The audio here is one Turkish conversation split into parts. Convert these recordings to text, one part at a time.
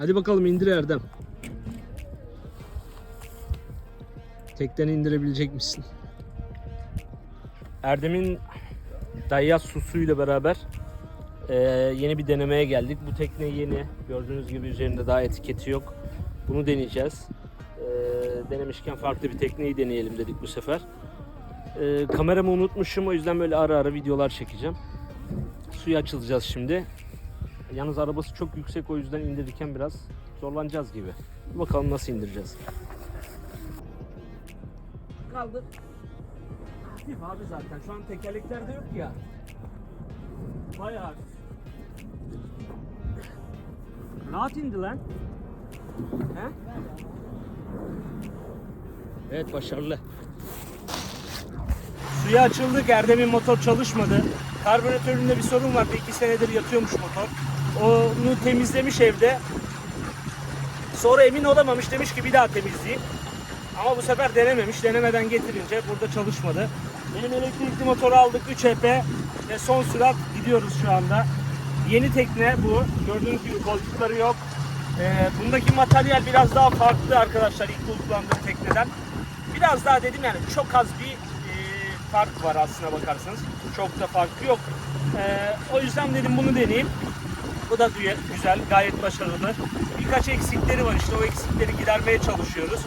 Hadi bakalım indir Erdem. Tekten indirebilecek misin? Erdem'in Daihatsu ile beraber eee, yeni bir denemeye geldik. Bu tekne yeni. Gördüğünüz gibi üzerinde daha etiketi yok. Bunu deneyeceğiz. Eee, denemişken farklı bir tekneyi deneyelim dedik bu sefer. Eee, kameramı unutmuşum o yüzden böyle ara ara videolar çekeceğim. Suya açılacağız şimdi. Yalnız arabası çok yüksek o yüzden indirirken biraz zorlanacağız gibi. Bakalım nasıl indireceğiz. Kaldı. Hafif abi zaten. Şu an tekerleklerde yok ya. Bayağı hafif. Rahat indi lan. He? Evet başarılı. Suya açıldık. Erdem'in motor çalışmadı. Karbüratöründe bir sorun vardı. iki senedir yatıyormuş motor. Onu temizlemiş evde. Sonra emin olamamış. Demiş ki bir daha temizleyeyim. Ama bu sefer denememiş. Denemeden getirince burada çalışmadı. Benim elektrikli motoru aldık 3 EP ve son sürat gidiyoruz şu anda. Yeni tekne bu. Gördüğünüz gibi koltukları yok. Ee, bundaki materyal biraz daha farklı arkadaşlar ilk kullandığım tekneden. Biraz daha dedim yani çok az bir e, fark var aslına bakarsanız. Çok da farkı yok. Ee, o yüzden dedim bunu deneyeyim. Bu da güzel, gayet başarılı. Birkaç eksikleri var işte o eksikleri gidermeye çalışıyoruz.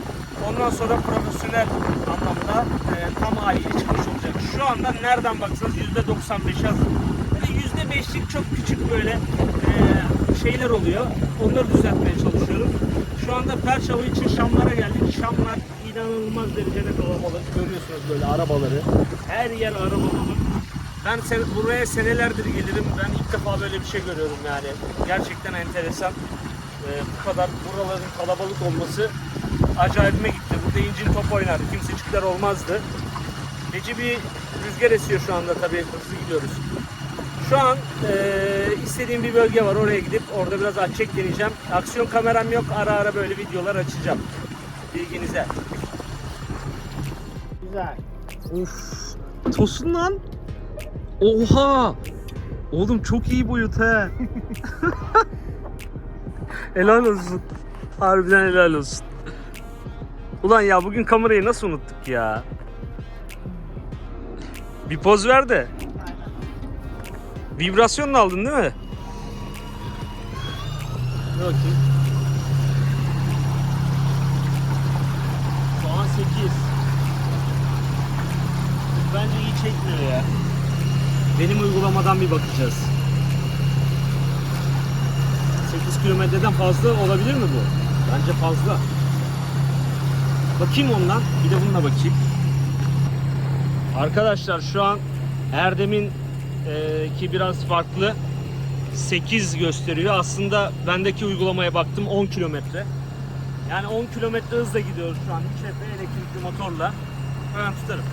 Ondan sonra profesyonel anlamda e, tam haliyle çıkmış olacak. Şu anda nereden baksanız %95 hazır. Böyle %5'lik çok küçük böyle e, şeyler oluyor. Onları düzeltmeye çalışıyorum. Şu anda Perşava için Şamlara geldik. Şamlar inanılmaz derecede kalabalık. Görüyorsunuz böyle arabaları. Her yer araba. Ben sen- buraya senelerdir gelirim. Ben ilk defa böyle bir şey görüyorum yani. Gerçekten enteresan. Ee, bu kadar buraların kalabalık olması acayipime gitti. Burada incin top oynardı. Kimsecikler olmazdı. Feci bir rüzgar esiyor şu anda tabii. Hızlı gidiyoruz. Şu an eee, istediğim bir bölge var. Oraya gidip orada biraz açacak deneyeceğim. Aksiyon kameram yok. Ara ara böyle videolar açacağım. Bilginize. Güzel. Of. Tosun lan. Oha. Oğlum çok iyi boyut he. helal olsun. Harbiden helal olsun. Ulan ya bugün kamerayı nasıl unuttuk ya? Bir poz ver de. Vibrasyonla aldın değil mi? Bakayım. Şu an 8. Bence iyi çekmiyor ya. Benim uygulamadan bir bakacağız. 8 kilometreden fazla olabilir mi bu? Bence fazla. Bakayım ondan. Bir de bununla bakayım. Arkadaşlar şu an Erdem'in e, ki biraz farklı 8 gösteriyor. Aslında bendeki uygulamaya baktım 10 kilometre. Yani 10 kilometre hızla gidiyoruz şu an. 3 EP elektrikli motorla. Ben tutarım.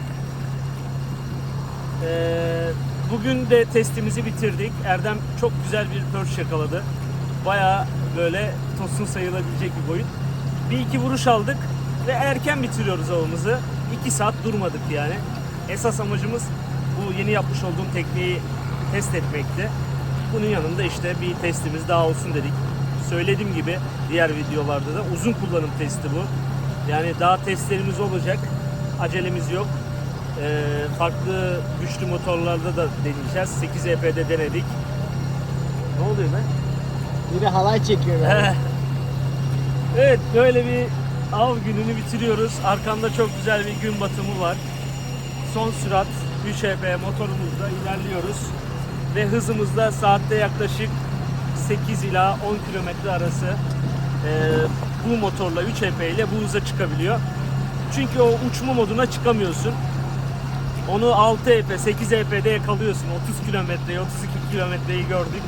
Ee, bugün de testimizi bitirdik. Erdem çok güzel bir perch yakaladı. Baya böyle tosun sayılabilecek bir boyut. Bir iki vuruş aldık ve erken bitiriyoruz avımızı. 2 saat durmadık yani. Esas amacımız bu yeni yapmış olduğum tekneyi test etmekti. Bunun yanında işte bir testimiz daha olsun dedik. Söylediğim gibi diğer videolarda da uzun kullanım testi bu. Yani daha testlerimiz olacak. Acelemiz yok. Ee, farklı güçlü motorlarda da deneyeceğiz. 8 EP'de denedik. Ne oluyor be? Biri halay çekiyor yani. evet böyle bir av gününü bitiriyoruz. Arkamda çok güzel bir gün batımı var. Son sürat 3 EP motorumuzla ilerliyoruz. Ve hızımızda saatte yaklaşık 8 ila 10 kilometre arası ee, bu motorla 3 EP ile bu hıza çıkabiliyor. Çünkü o uçma moduna çıkamıyorsun. Onu 6 EP, 8 EP'de yakalıyorsun. 30 kilometreyi, 32 kilometreyi gördük.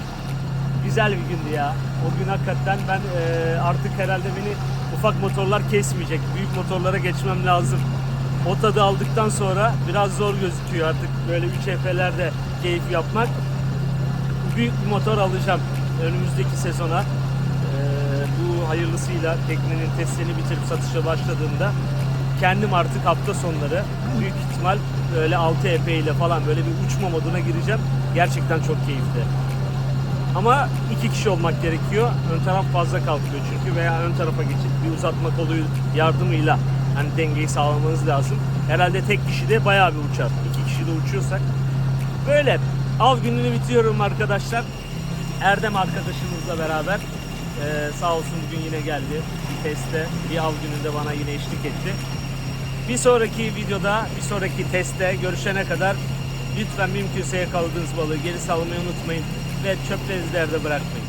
Güzel bir gündü ya. O gün hakikaten ben e, artık herhalde beni ufak motorlar kesmeyecek. Büyük motorlara geçmem lazım. O tadı aldıktan sonra biraz zor gözüküyor artık böyle 3 EP'lerde keyif yapmak. Büyük bir motor alacağım önümüzdeki sezona. E, bu hayırlısıyla teknenin testlerini bitirip satışa başladığında kendim artık hafta sonları büyük ihtimal böyle 6 EP ile falan böyle bir uçma moduna gireceğim. Gerçekten çok keyifli. Ama iki kişi olmak gerekiyor. Ön taraf fazla kalkıyor çünkü veya ön tarafa geçip bir uzatma kolu yardımıyla hani dengeyi sağlamanız lazım. Herhalde tek kişi de bayağı bir uçar. İki kişi de uçuyorsak. Böyle av gününü bitiriyorum arkadaşlar. Erdem arkadaşımızla beraber ee, sağ olsun bugün yine geldi. Bir testte, bir av gününde bana yine eşlik etti. Bir sonraki videoda, bir sonraki testte görüşene kadar lütfen mümkünse yakaladığınız balığı geri salmayı unutmayın ve çöplerinizi de bırakmayın.